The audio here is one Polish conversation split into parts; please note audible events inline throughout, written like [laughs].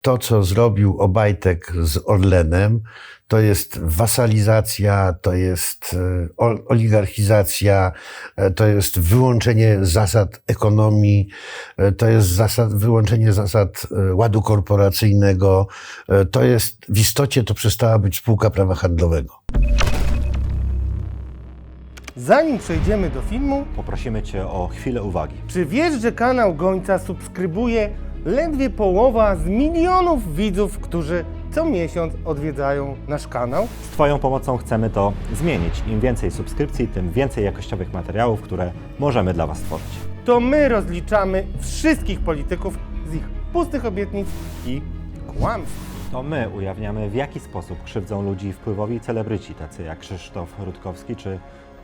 to, co zrobił Obajtek z Orlenem, to jest wasalizacja, to jest e, ol- oligarchizacja, e, to jest wyłączenie zasad ekonomii, e, to jest zasad, wyłączenie zasad ładu korporacyjnego, to jest w istocie to przestała być spółka prawa handlowego. Zanim przejdziemy do filmu, Poprosimy Cię o chwilę uwagi. czy wiesz, że kanał Gońca subskrybuje ledwie połowa z milionów widzów, którzy co miesiąc odwiedzają nasz kanał? Z Twoją pomocą chcemy to zmienić. Im więcej subskrypcji, tym więcej jakościowych materiałów, które możemy dla Was stworzyć. To my rozliczamy wszystkich polityków z ich pustych obietnic i kłamstw. To my ujawniamy, w jaki sposób krzywdzą ludzi wpływowi celebryci, tacy jak Krzysztof Rutkowski czy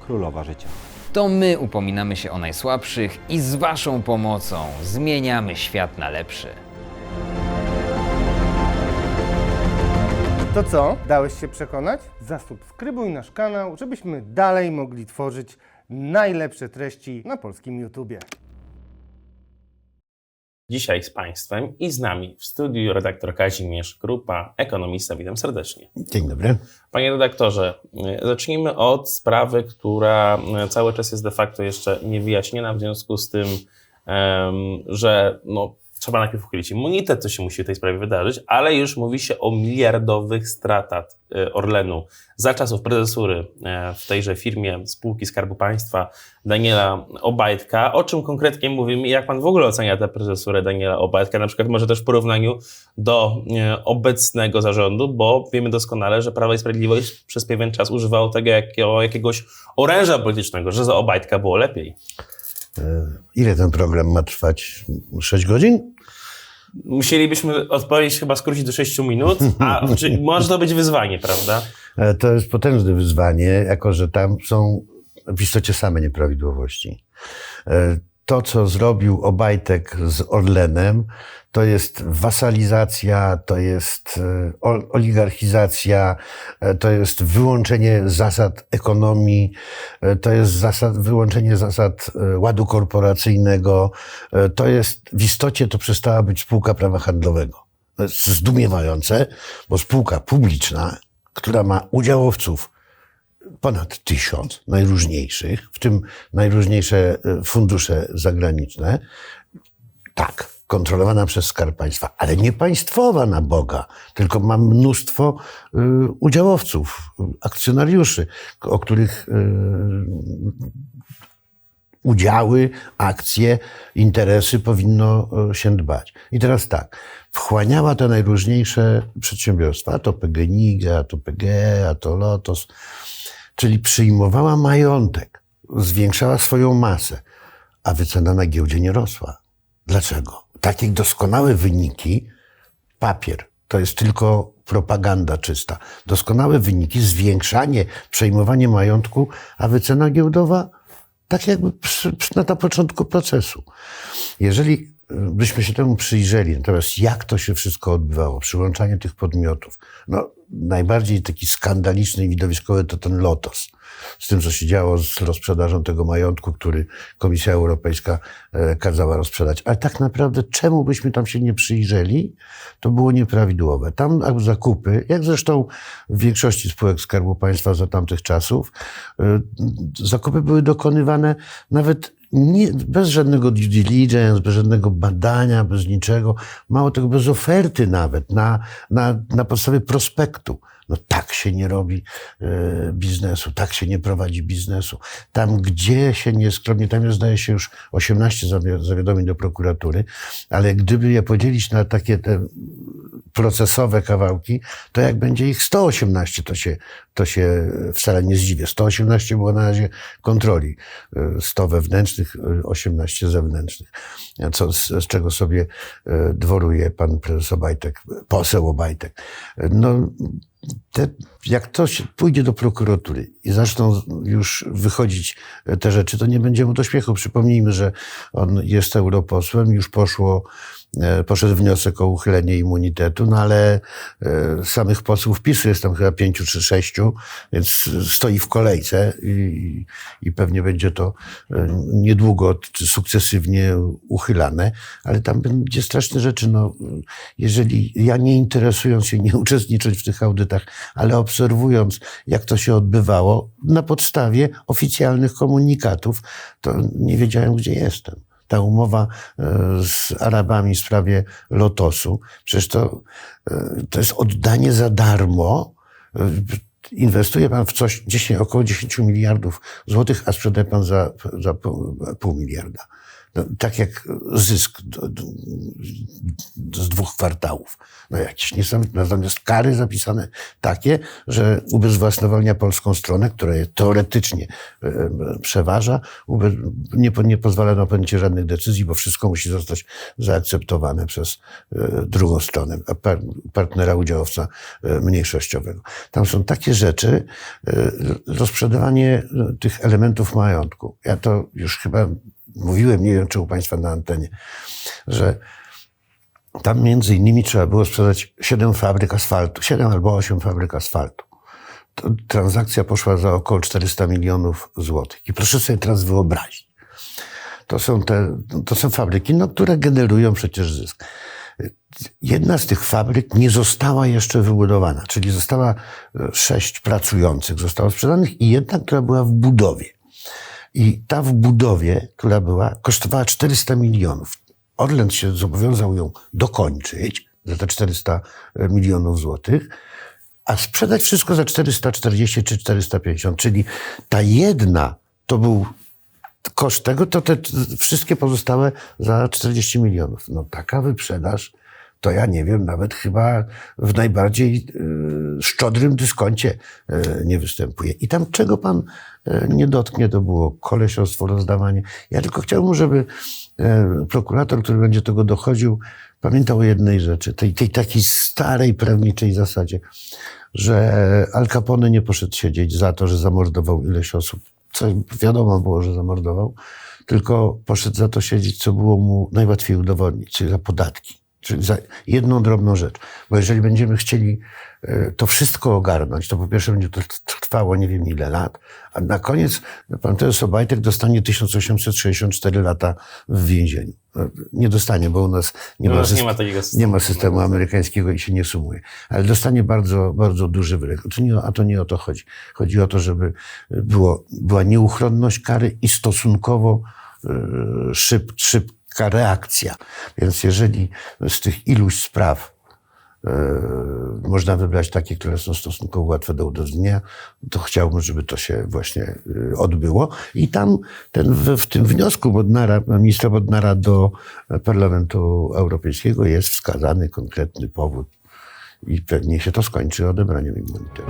Królowa Życia. To my upominamy się o najsłabszych i z Waszą pomocą zmieniamy świat na lepszy. To co? Dałeś się przekonać? Zasubskrybuj nasz kanał, żebyśmy dalej mogli tworzyć najlepsze treści na polskim YouTubie. Dzisiaj z Państwem i z nami w studiu redaktor Kazimierz Grupa, ekonomista. Witam serdecznie. Dzień dobry. Panie redaktorze, zacznijmy od sprawy, która y, cały czas jest de facto jeszcze niewyjaśniona w związku z tym, że no, trzeba najpierw uchylić immunitet, co się musi w tej sprawie wydarzyć, ale już mówi się o miliardowych stratach y, Orlenu za czasów prezesury e, w tejże firmie spółki Skarbu Państwa Daniela Obajtka. O czym konkretnie mówimy i jak pan w ogóle ocenia tę prezesurę Daniela Obajtka, na przykład może też w porównaniu do e, obecnego zarządu, bo wiemy doskonale, że Prawo i Sprawiedliwość przez pewien czas używało tego jakiego, jakiegoś oręża politycznego, że za Obajtka było lepiej. E, Ile ten program ma trwać? 6 godzin? Musielibyśmy odpowiedź chyba skrócić do 6 minut, a [laughs] czy może to być wyzwanie, prawda? E, To jest potężne wyzwanie, jako że tam są w istocie same nieprawidłowości. To, co zrobił Obajtek z Orlenem, to jest wasalizacja, to jest e, ol- oligarchizacja, e, to jest wyłączenie zasad ekonomii, e, to jest zasad, wyłączenie zasad ładu korporacyjnego, to jest w istocie to przestała być spółka prawa handlowego. To jest zdumiewające, bo spółka publiczna, która ma udziałowców ponad tysiąc najróżniejszych, w tym najróżniejsze e, fundusze zagraniczne, tak, kontrolowana przez Skarb Państwa, ale nie państwowa na Boga, tylko ma mnóstwo y, udziałowców, akcjonariuszy, o których y, udziały, akcje, interesy powinno się dbać. I teraz tak, wchłaniała te najróżniejsze przedsiębiorstwa, a to PGNiG, a to PGE, a to Lotos, czyli przyjmowała majątek, zwiększała swoją masę, a wycena na giełdzie nie rosła. Dlaczego? Takie doskonałe wyniki, papier, to jest tylko propaganda czysta. Doskonałe wyniki, zwiększanie, przejmowanie majątku, a wycena giełdowa tak jakby przy, przy, na, początku procesu. Jeżeli byśmy się temu przyjrzeli, natomiast jak to się wszystko odbywało, przyłączanie tych podmiotów, no najbardziej taki skandaliczny i widowiskowy to ten Lotos. Z tym, co się działo z rozprzedażą tego majątku, który Komisja Europejska e, kazała rozprzedać. Ale tak naprawdę, czemu byśmy tam się nie przyjrzeli, to było nieprawidłowe. Tam zakupy, jak zresztą w większości spółek Skarbu Państwa za tamtych czasów, e, zakupy były dokonywane nawet nie, bez żadnego due diligence, bez żadnego badania, bez niczego. Mało tego, bez oferty nawet, na, na, na podstawie prospektu. No tak się nie robi e, biznesu, tak się nie prowadzi biznesu. Tam, gdzie się nie skromnie, tam jest, zdaje się, już 18 zawi- zawiadomień do prokuratury, ale gdyby je podzielić na takie te procesowe kawałki, to jak będzie ich 118, to się, to się wcale nie zdziwię. 118 było na razie kontroli. e, 100 wewnętrznych, e, 18 zewnętrznych. Co, z, z czego sobie e, dworuje pan prezes Obajtek, poseł Obajtek. No, te, jak się pójdzie do prokuratury i zaczną już wychodzić te rzeczy, to nie będzie mu do śmiechu. Przypomnijmy, że on jest europosłem, już poszło, e, poszedł wniosek o uchylenie immunitetu, no ale e, samych posłów PiSu jest tam chyba pięciu czy sześciu, więc stoi w kolejce i, i pewnie będzie to e, niedługo sukcesywnie uchylane, ale tam będzie straszne rzeczy. No, jeżeli ja nie interesując się, nie uczestnicząc w tych audytach, ale obserwując, jak to się odbywało, na podstawie oficjalnych komunikatów, to nie wiedziałem, gdzie jestem. Ta umowa e, z Arabami w sprawie Lotosu, przecież to, e, to jest oddanie za darmo. E, Inwestuje pan w coś 10, około 10 miliardów złotych, a sprzedaje pan za, za pół, pół miliarda. No, tak jak zysk do, do, z dwóch kwartałów. No jakieś niesamowite. Natomiast kary zapisane takie, że ubezwłasnowolnia polską stronę, która je teoretycznie e, przeważa, ube, nie, nie pozwala na podjęcie żadnych decyzji, bo wszystko musi zostać zaakceptowane przez e, drugą stronę, par, partnera udziałowca e, mniejszościowego. Tam są takie rzeczy, e, rozprzedawanie e, tych elementów majątku. Ja to już chyba mówiłem, nie wiem czy u Państwa na antenie, że tam między innymi trzeba było sprzedać 7 fabryk asfaltu, 7 albo 8 fabryk asfaltu. To transakcja poszła za około 400 milionów złotych. I proszę sobie teraz wyobrazić. To są, te, to są fabryki, no, które generują przecież zysk. Jedna z tych fabryk nie została jeszcze wybudowana, czyli została e, sześć pracujących, zostało sprzedanych i jedna, która była w budowie. I ta w budowie, która była, kosztowała 400 milionów. Orlen się zobowiązał ją dokończyć za te 400 milionów złotych, a sprzedać wszystko za 440 czy 450. Czyli ta jedna to był koszt tego, to te wszystkie pozostałe za 40 milionów. No taka wyprzedaż, to ja nie wiem, nawet chyba w najbardziej y, szczodrym dyskoncie y, nie występuje. I tam czego pan y, nie dotknie, to było kolesiostwo, rozdawanie. Ja tylko chciałbym, żeby prokurator, który będzie tego dochodził, pamiętał o jednej rzeczy, tej, tej takiej starej prawniczej zasadzie, że Al Capone nie poszedł siedzieć za to, że zamordował ileś osób. Co wiadomo było, że zamordował, tylko poszedł za to siedzieć, co było mu najłatwiej udowodnić, czyli za podatki. Czyli za jedną drobną rzecz. Bo jeżeli będziemy chcieli e, to wszystko ogarnąć, to po pierwsze będzie to trwało nie wiem ile lat, a na koniec pan Teo Sobajtek dostanie 1864 lata w więzieniu. E, Nie dostanie, bo u nas nie, U ma, nas nie syst- ma takiego systemu. nie ma systemu amerykańskiego i się nie sumuje. Ale dostanie bardzo, bardzo duży wyrok. To nie, a to nie o to chodzi. Chodzi o to, żeby było, była nieuchronność kary i stosunkowo e, szyb, szybka reakcja. Więc jeżeli z tych iluś spraw e, można wybrać takie, które są stosunkowo łatwe do udowodnienia, to chciałbym, żeby to się właśnie e, odbyło. I tam ten, w, w tym wniosku Bodnara, ministra Bodnara do Parlamentu Europejskiego jest wskazany konkretny powód i pewnie się to skończy odebraniem immunitetu.